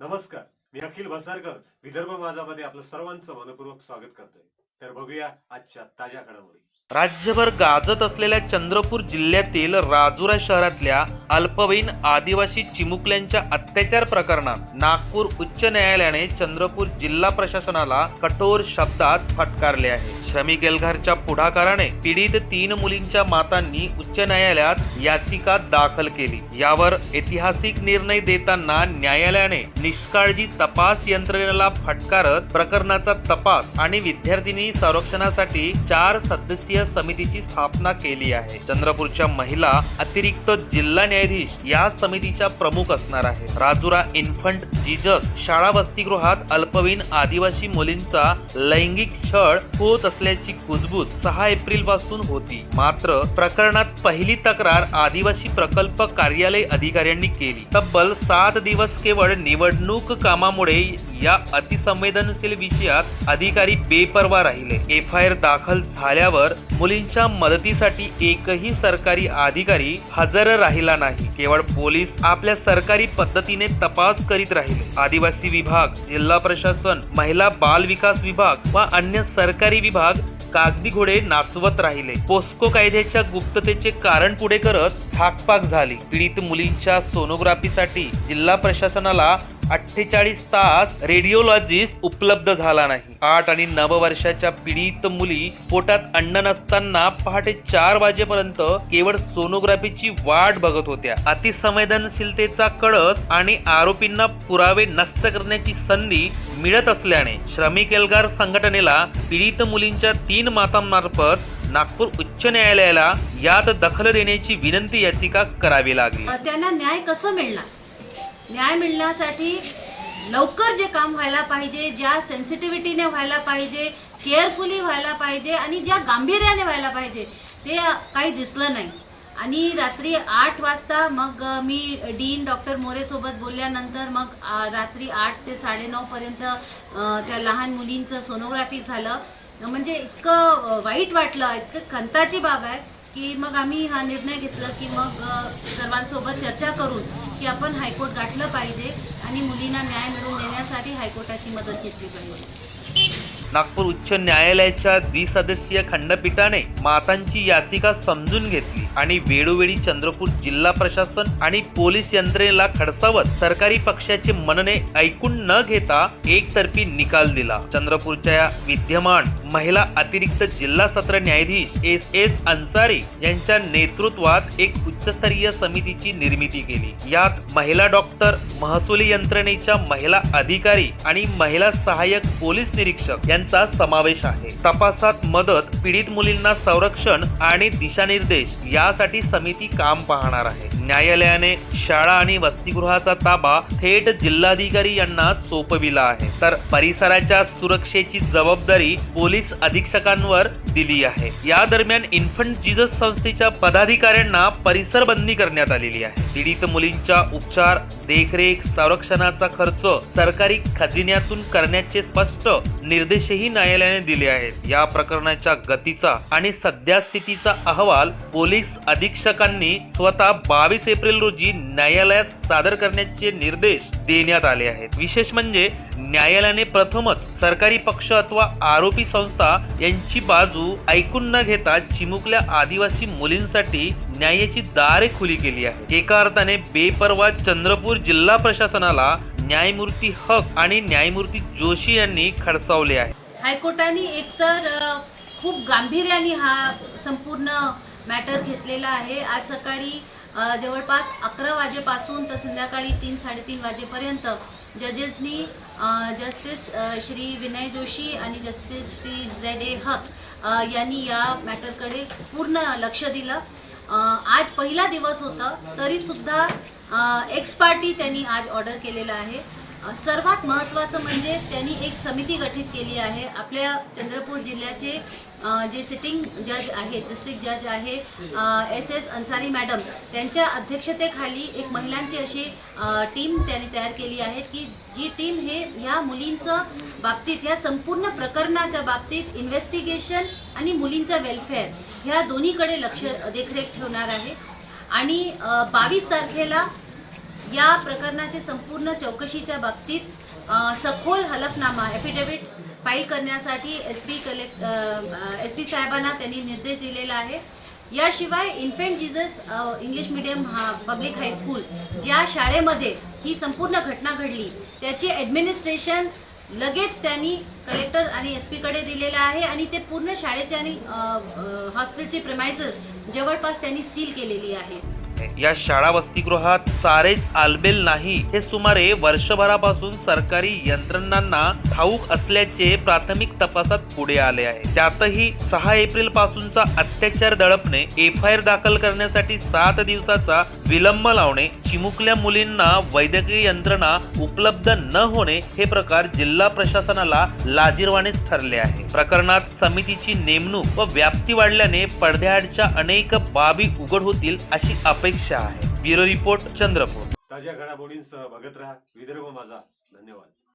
नमस्कार मी अखिल भसारकर विदर्भ माझामध्ये आपलं सर्वांचं मनपूर्वक स्वागत करतोय. तर बघूया आजच्या ताज्या घडामोडी. राज्यभर गाजत असलेल्या चंद्रपूर जिल्ह्यातील राजुरा शहरातल्या अल्पवयीन आदिवासी चिमुकल्यांच्या अत्याचार प्रकरणात नागपूर उच्च न्यायालयाने चंद्रपूर जिल्हा प्रशासनाला कठोर शब्दात फटकारले आहे. श्रमिक गेलघरच्या पुढाकाराने पीडित तीन मुलींच्या मातांनी उच्च न्यायालयात याचिका दाखल केली. यावर ऐतिहासिक निर्णय देताना न्यायालयाने निष्काळजी तपास यंत्रणेला फटकारत प्रकरणाचा तपास आणि विद्यार्थिनी संरक्षणासाठी चार सदस्यीय समितीची स्थापना केली आहे. चंद्रपूरच्या महिला अतिरिक्त जिल्हा न्यायाधीश या समितीच्या प्रमुख असणार आहे राजुरा इन्फंट जीजस शाळा वसतिगृहात अल्पवयीन आदिवासी मुलींचा लैंगिक छळ होत असल्याची कुजबूज सहा एप्रिलपासून होती. मात्र प्रकरणात पहिली तक्रार आदिवासी प्रकल्प कार्यालय अधिकाऱ्यांनी केली. तब्बल सात दिवस केवळ निवडणूक कामामुळे या अतिसंवेदनशील विषयात अधिकारी बेपरवा राहिले. एफ आय आर दाखल झाल्यावर मुलींच्या मदतीसाठी एकही सरकारी अधिकारी हजर राहिला नाही. केवळ पोलीस आपल्या सरकारी पद्धतीने तपास करीत राहिले. आदिवासी विभाग जिल्हा प्रशासन महिला बाल विकास विभाग व अन्य सरकारी विभाग कागदी घोडे नाचवत राहिले. पोस्को कायद्याच्या गुप्ततेचे कारण पुढे करत थाकपाक झाली. पीडित मुलींच्या सोनोग्राफीसाठी जिल्हा प्रशासनाला अठ्ठेचाळीस तास रेडिओलॉजिस्ट उपलब्ध झाला नाही. आठ आणि नव वर्षाच्या पीडित मुली पोटात अन्न नसताना पहाटे चार वाजेपर्यंत केवळ सोनोग्राफीची वाट बघत होत्या. अतिसंवेदनशीलतेचा कळस आणि आरोपींना पुरावे नष्ट करण्याची संधी मिळत असल्याने श्रमिक एल्गार संघटनेला पीडित मुलींच्या तीन मातांमार्फत नागपूर उच्च न्यायालयाला यात दखल देण्याची विनंती याचिका करावी लागली. त्यांना न्याय कसं मिळणार? न्याय मिळण्यासाठी लवकर जे काम व्हायला पाहिजे ज्या सेन्सिटिव्हिटीने व्हायला पाहिजे केअरफुली व्हायला पाहिजे आणि ज्या गांभीर्याने व्हायला पाहिजे ते काही दिसलं नाही. आणि रात्री आठ वाजता मग मी डीन डॉक्टर मोरेसोबत बोलल्यानंतर मग रात्री आठ ते साडेनऊपर्यंत त्या लहान मुलींचं सोनोग्राफी झालं. म्हणजे इतकं वाईट वाटलं इतकं खंताची बाब आहे. की मग आम्ही हा निर्णय घेतला की मग सर्वांसोबत चर्चा करून की आपण हायकोर्ट गाठलं पाहिजे आणि मुलींना न्याय मिळवून देण्यासाठी हायकोर्टाची मदत घेतली पाहिजे. नागपूर उच्च न्यायालयाच्या द्विसदस्यीय खंडपीठाने मातांची याचिका समजून घेतली. आणि वेळोवेळी चंद्रपूर जिल्हा प्रशासन आणि पोलीस यंत्रणेला खडसावत सरकारी पक्षाचे मनने ऐकून न घेता एकतर्फी निकाल दिला. चंद्रपूरच्या या विद्यमान महिला अतिरिक्त जिल्हा सत्र न्यायाधीश एस एस अन्सारी यांच्या नेतृत्वात एक उच्चस्तरीय समितीची निर्मिती केली. यात महिला डॉक्टर महसुली यंत्रणेच्या महिला अधिकारी आणि महिला सहाय्यक पोलीस निरीक्षक यांचा समावेश आहे. तपासात मदत पीडित मुलींना संरक्षण आणि दिशानिर्देश यासाठी समिती काम पाहणार आहे. न्यायालयाने शाळा आणि वसतिगृहाचा ताबा थेट जिल्हाधिकारी यांना सोपविला आहे. तर परिसराच्या सुरक्षेची जबाबदारी पोलीस अधीक्षकांवर दिली आहे. या दरम्यान इन्फंट जीजस संस्थेच्या पदाधिकाऱ्यांना परिसर बंदी करण्यात आलेली आहे. पीडित मुलींच्या उपचार देखरेख संरक्षणाचा खर्च सरकारी खजिन्यातून करण्याचे स्पष्ट निर्देशही न्यायालयाने दिले आहेत. या प्रकरणाच्या गतीचा आणि सध्या स्थितीचा अहवाल पोलीस अधीक्षकांनी स्वतः बावीस एप्रिल रोजी न्यायालयात सादर करण्याचे निर्देश देण्यात आले आहेत. विशेष म्हणजे न्यायालयाने प्रथमच सरकारी पक्ष अथवा आरोपी संस्था यांची बाजू ऐकून न घेता चिमुकल्या आदिवासी मुलींसाठी न्यायाची दारे खुली केली आहे. एका अर्थाने बेपरवा चंद्रपूर जिल्हा प्रशासनाला न्यायमूर्ती हक आणि न्यायमूर्ती जोशी यांनी खडसावले आहे. हायकोर्टाने एकतर खूप गांभीर्याने हा संपूर्ण मॅटर घेतलेला आहे. आज सकाळी जवळपास अकरा वाजेपासून तर संध्याकाळी तीन साडेतीन वाजेपर्यंत जजेसनी जस्टिस श्री विनय जोशी आणि justice Shri Z A Haq यांनी या मॅटरकडे पूर्ण लक्ष दिलं. आज पहिला दिवस होता तरीसुद्धा एक्स पार्टी त्यांनी आज ऑर्डर केलेला आहे. सर्वात महत्त्वाचं म्हणजे त्यांनी एक समिती गठीत केली आहे. आपल्या चंद्रपूर जिल्ह्याचे जे सिटिंग जज आहेत डिस्ट्रिक्ट जज आहे एस एस अन्सारी मॅडम त्यांच्या अध्यक्षतेखाली एक महिलांची अशी टीम त्यांनी तयार केली आहे की जी टीम हे ह्या मुलींचं बाबतीत ह्या संपूर्ण प्रकरणाच्या बाबतीत इन्व्हेस्टिगेशन आणि मुलींच्या वेलफेअर ह्या दोन्हीकडे लक्ष देखरेख ठेवणार आहे. आणि बावीस तारखेला या प्रकरणाचे संपूर्ण चौकशीच्या बाबतीत सखोल हलफनामा ॲफिडेव्हिट फाईल करण्यासाठी S P collect S P साहेबांना त्यांनी निर्देश दिलेला आहे. याशिवाय इन्फेंट जीजस इंग्लिश मिडियम हा पब्लिक हायस्कूल ज्या शाळेमध्ये ही संपूर्ण घटना घडली त्याची ॲडमिनिस्ट्रेशन लगेच त्यांनी कलेक्टर आणि एस पीकडे दिलेलं आहे आणि ते पूर्ण शाळेचे आणि हॉस्टेलचे प्रेमायसेस जवळपास त्यांनी सील केलेली आहे. या शाळा वसतिगृहात सारेच आलबेल नाही हे सुमारे वर्षभरापासून सरकारी यंत्रणांना ठाऊक असल्याचे प्राथमिक तपासात पुढे आले आहे. त्यातही सहा एप्रिल पासूनचा अत्याचार दळपणे एफ आय आर दाखल करण्यासाठी सात दिवसाचा विलंब लावणे चिमुकल्या मुलींना वैद्यकीय यंत्रणा उपलब्ध न होणे हे प्रकार जिल्हा प्रशासनाला लाजीरवाणेच ठरले आहे. प्रकरणात समितीची नेमणूक व व्याप्ती वाढल्याने पडद्याआडच्या अनेक बाबी उघड होतील अशी अपेक्षा आहे. Bureau report Chandrapur. ताज्या घडामोडींसह बघत राहा. विदर्भ माझा. धन्यवाद.